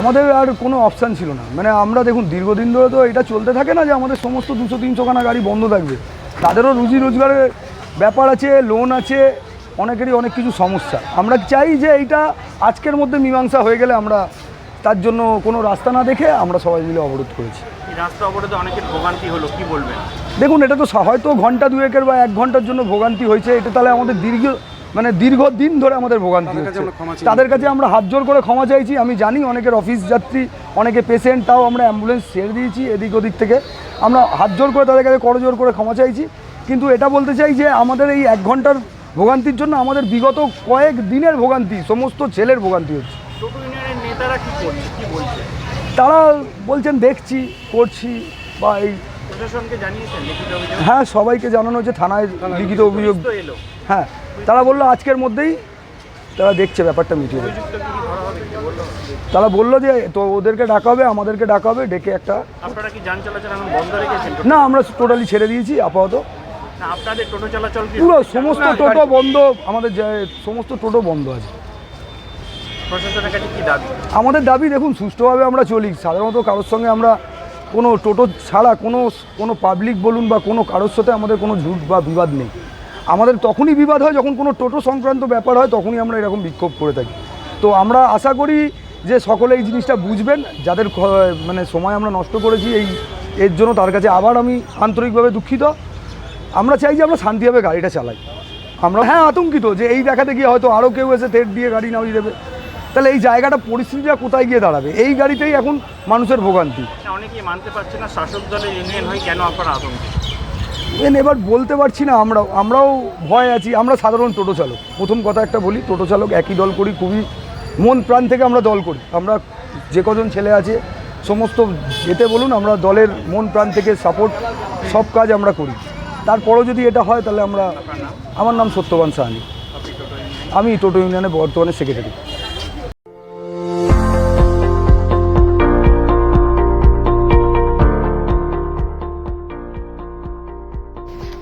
আমাদের আর কোনো অপশান ছিল না। মানে আমরা দেখুন দীর্ঘদিন ধরে তো এটা চলতে থাকে না যে আমাদের সমস্ত দুশো তিনশোখানা গাড়ি বন্ধ থাকবে। তাদেরও রুজি রোজগারের ব্যাপার আছে লোন আছে অনেকেরই অনেক কিছু সমস্যা। আমরা চাই যে এইটা আজকের মধ্যে মীমাংসা হয়ে গেলে আমরা তার জন্য কোনো রাস্তা না দেখে আমরা সবাই মিলে অবরোধ করেছি। এই রাস্তা অবরোধে অনেকের ভোগান্তি হলো কি বলবেন? দেখুন এটা তো হয়তো ঘণ্টা দুয়েকের বা এক ঘণ্টার জন্য ভোগান্তি হয়েছে এটা তাহলে আমাদের দীর্ঘ মানে দীর্ঘদিন ধরে আমাদের ভোগান্তি হচ্ছে। তাদের কাছে আমরা হাত জোর করে ক্ষমা চাইছি। আমি জানি অনেকের অফিস যাত্রী অনেকে পেশেন্ট তাও আমরা অ্যাম্বুলেন্স ছেড়ে দিয়েছি এদিক ওদিক থেকে। আমরা হাত জোর করে তাদের কাছে করজোর করে ক্ষমা চাইছি। কিন্তু এটা বলতে চাই যে আমাদের এই এক ঘণ্টার ভোগান্তির জন্য আমাদের বিগত কয়েক দিনের ভোগান্তি সমস্ত ছেলের ভোগান্তি হচ্ছে। তারা বলছেন দেখছি করছি বা এই প্রশাসনকে জানিয়েছেন লিখিত অভিযোগ? হ্যাঁ সবাইকে জানানো হচ্ছে থানায় লিখিত অভিযোগ। হ্যাঁ তারা বলল আজকের মধ্যেই তারা দেখছে ব্যাপারটা মিটিয়ে দেবে। তারা বলল যে তো ওদেরকে ডাকা হবে আমাদেরকে ডাকা হবে ডেকে একটা না আমরা টোটালি ছেড়ে দিয়েছি আপাতত। পুরো সমস্ত টোটো বন্ধ আমাদের সমস্ত টোটো বন্ধ আছে। আমাদের দাবি দেখুন সুষ্ঠুভাবে আমরা চলি। সাধারণত কারোর সঙ্গে আমরা কোনো টোটো ছাড়া কোনো কোনো পাবলিক বলুন বা কোনো কারোর সাথে আমাদের কোনো ঝুট বা বিবাদ নেই। আমাদের তখনই বিবাদ হয় যখন কোনো টোটো সংক্রান্ত ব্যাপার হয়, তখনই আমরা এরকম বিক্ষোভ করে থাকি। তো আমরা আশা করি যে সকলে এই জিনিসটা বুঝবেন, যাদের মানে সময় আমরা নষ্ট করেছি, এই, এর জন্য তার কাছে আবার আমি আন্তরিকভাবে দুঃখিত। আমরা চাই যে আমরা শান্তিভাবে গাড়িটা চালাই। আমরা হ্যাঁ আতঙ্কিত যে এই দেখাতে গিয়ে হয়তো আরও কেউ এসে থেট দিয়ে গাড়ি নামিয়ে দেবে। তাহলে এই জায়গাটা, পরিস্থিতিটা কোথায় গিয়ে দাঁড়াবে? এই গাড়িতেই এখন মানুষের ভোগান্তি। অনেকেই মানতে পারছে না, শাসক দলের ইউনিয়ন হয়ে কেন আপনারা আতঙ্কিত? এন এবার বলতে পারছি না আমরাও আমরাও ভয় আছি, আমরা সাধারণ টোটো চালক। প্রথম কথা একটা বলি, টোটো চালক একই দল করি, খুবই মন প্রাণ থেকে আমরা দল করি। আমরা যে কজন ছেলে আছে, সমস্ত যেতে বলুন, আমরা দলের মন প্রাণ থেকে সাপোর্ট সব কাজ আমরা করি। তারপরও যদি এটা হয়, তাহলে আমরা, আমার নাম সত্যবান সাহানি। আমি টোটো ইউনিয়নে বর্তমানে সেক্রেটারি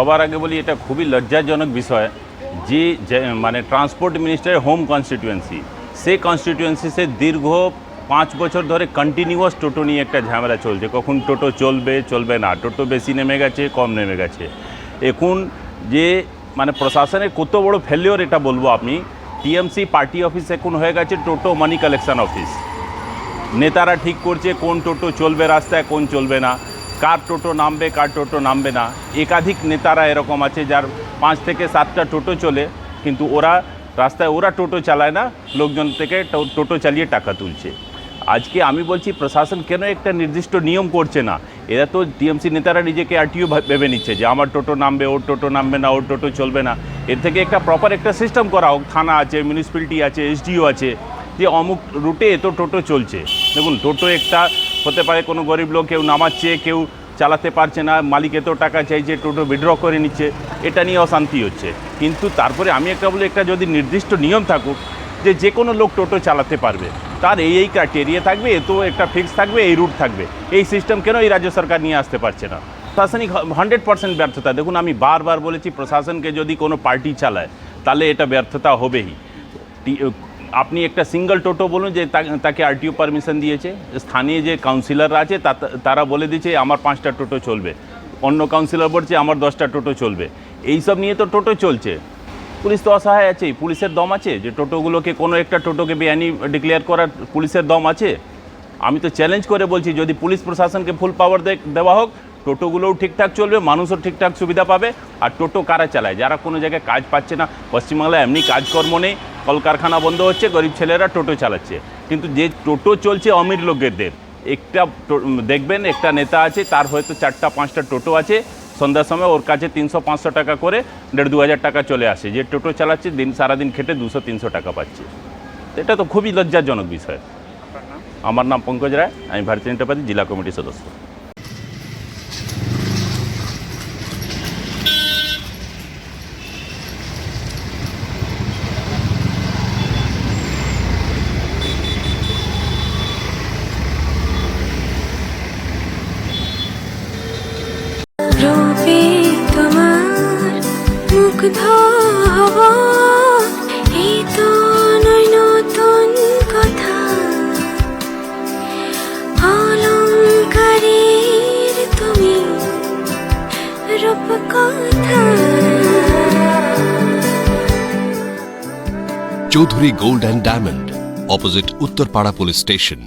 সবার আগে বলি, এটা খুবই লজ্জাজনক বিষয় যে মানে ট্রান্সপোর্ট মিনিস্টারের হোম কনস্টিটিউয়েন্সি সেই কনস্টিটিউয়েন্সিতে দীর্ঘ পাঁচ বছর ধরে কন্টিনিউয়াস টোটো নিয়ে একটা ঝামেলা চলছে। কখন টোটো চলবে চলবে না। টোটো বেশি নেমে গেছে, কম নেমে গেছে। এখন যে মানে প্রশাসনের কত বড় ফেলিওর এটা বলব আমি টিএমসি পার্টি অফিস এখন হয়ে গেছে টোটো মানি কালেকশন অফিস নেতারা ঠিক করছে কোন টোটো চলবে রাস্তায়, কোন চলবে না। কার টোটো নামবে, কার টোটো নামবে না। একাধিক নেতারা এরকম আছে যার পাঁচ থেকে সাতটা টোটো চলে, কিন্তু ওরা রাস্তায় ওরা টোটো চালায় না, লোকজন থেকে টোটো চালিয়ে টাকা তুলছে। আজকে আমি বলছি, প্রশাসন কেন একটা নির্দিষ্ট নিয়ম করছে না? এরা তো টিএমসি নেতারা নিজেকে আরটিও ভেবে নিচ্ছে যে আমার টোটো নামবে, ওর টোটো নামবে না, ওর টোটো চলবে না। এর থেকে একটা প্রপার একটা সিস্টেম করা হোক, থানা আছে মিউনিসিপ্যালিটি আছে এসডিও আছে, যে অমুক রুটে এত টোটো চলছে। দেখুন, টোটো একটা হতে পারে কোনো গরিব লোক কেউ নামাচ্ছে, কেউ চালাতে পারছে না, মালিক এত টাকা চাইছে টোটো উইড্র করে নিচ্ছে, এটা নিয়ে অশান্তি হচ্ছে। কিন্তু তারপরে আমি একটা বলি, একটা যদি নির্দিষ্ট নিয়ম থাকুক যে যে কোনো লোক টোটো চালাতে পারবে, তার এই এই ক্রাইটেরিয়া থাকবে এত একটা ফিক্স থাকবে, এই রুট থাকবে। এই সিস্টেম কেন এই রাজ্য সরকার নিয়ে আসতে পারছে না? প্রশাসনিক হান্ড্রেড পার্সেন্ট ব্যর্থতা। দেখুন, আমি বারবার বলেছি, প্রশাসনকে যদি কোনো পার্টি চালায়, তাহলে এটা ব্যর্থতা হবেই। আপনি একটা সিঙ্গেল টোটো বলুন যে তাকে আরটিও পারমিশন দিয়েছে। স্থানীয় যে কাউন্সিলর আছে তারা বলে দিয়েছে, আমার পাঁচটা টোটো চলবে। অন্য কাউন্সিলর বলছে, আমার দশটা টোটো চলবে। এইসব নিয়ে তো টোটো চলছে। পুলিশ তো অসহায় আছে, পুলিশের দম আছে। যে টোটোগুলোকে কোনো একটা টোটোকে বেআইনি ডিক্লেয়ার করার পুলিশের দম আছে। আমি তো চ্যালেঞ্জ করে বলছি, যদি পুলিশ প্রশাসনকে ফুল পাওয়ার দেওয়া হোক টোটোগুলোও ঠিকঠাক চলবে, মানুষও ঠিকঠাক সুবিধা পাবে। আর টোটো কারা চালায়? যারা কোনো জায়গায় কাজ পাচ্ছে না। পশ্চিমবাংলায় এমনি কাজকর্ম নেই। কলকারখানা বন্ধ হচ্ছে গরিব ছেলেরা টোটো চালাচ্ছে। কিন্তু যে টোটো চলছে অমির লোকেদের একটা দেখবেন একটা নেতা আছে তার হয়তো চারটা পাঁচটা টোটো আছে সন্ধ্যার সময় ওর কাছে তিনশো পাঁচশো টাকা করে দেড় দু হাজার টাকা চলে আসে। যে টোটো চালাচ্ছে দিন সারাদিন খেটে দুশো তিনশো টাকা পাচ্ছে। এটা তো খুবই লজ্জাজনক বিষয়। আমার নাম পঙ্কজ রায় আমি ভারতীয় জনতা পার্টি জেলা কমিটির সদস্য। Chowdhury gold and diamond opposite Uttarpara police station